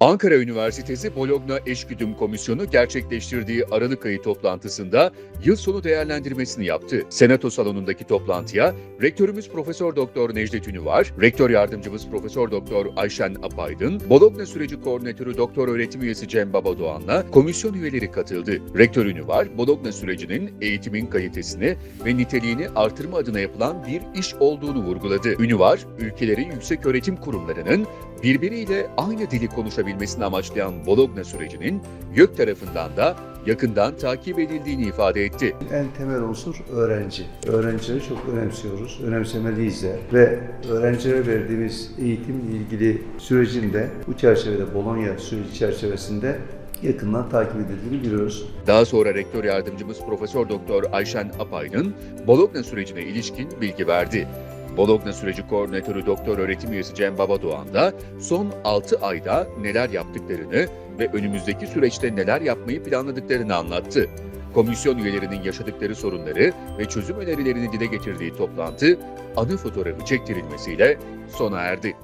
Ankara Üniversitesi Bologna Eşgüdüm Komisyonu gerçekleştirdiği Aralık ayı toplantısında yıl sonu değerlendirmesini yaptı. Senato salonundaki toplantıya Rektörümüz Profesör Doktor Necdet Ünüvar, Rektör Yardımcımız Profesör Doktor Ayşen Apaydın, Bologna Süreci Koordinatörü Doktor Öğretim Üyesi Cem Babadoğan'la komisyon üyeleri katıldı. Rektör Ünüvar, Bologna sürecinin eğitimin kalitesini ve niteliğini artırma adına yapılan bir iş olduğunu vurguladı. Ünüvar, ülkelerin yüksek öğretim kurumlarının birbiriyle aynı dili konuşabilmesini amaçlayan Bologna sürecinin YÖK tarafından da yakından takip edildiğini ifade etti. En temel unsur öğrenci. Öğrencileri çok önemsiyoruz, önemsemeliyiz de ve öğrencilere verdiğimiz eğitimle ilgili sürecin de bu çerçevede Bologna süreci çerçevesinde yakından takip edildiğini biliyoruz. Daha sonra rektör yardımcımız Profesör Doktor Ayşen Apaydın Bologna sürecine ilişkin bilgi verdi. Bologna süreci koordinatörü doktor öğretim üyesi Cem Babadoğan da son 6 ayda neler yaptıklarını ve önümüzdeki süreçte neler yapmayı planladıklarını anlattı. Komisyon üyelerinin yaşadıkları sorunları ve çözüm önerilerini dile getirdiği toplantı anı fotoğrafı çektirilmesiyle sona erdi.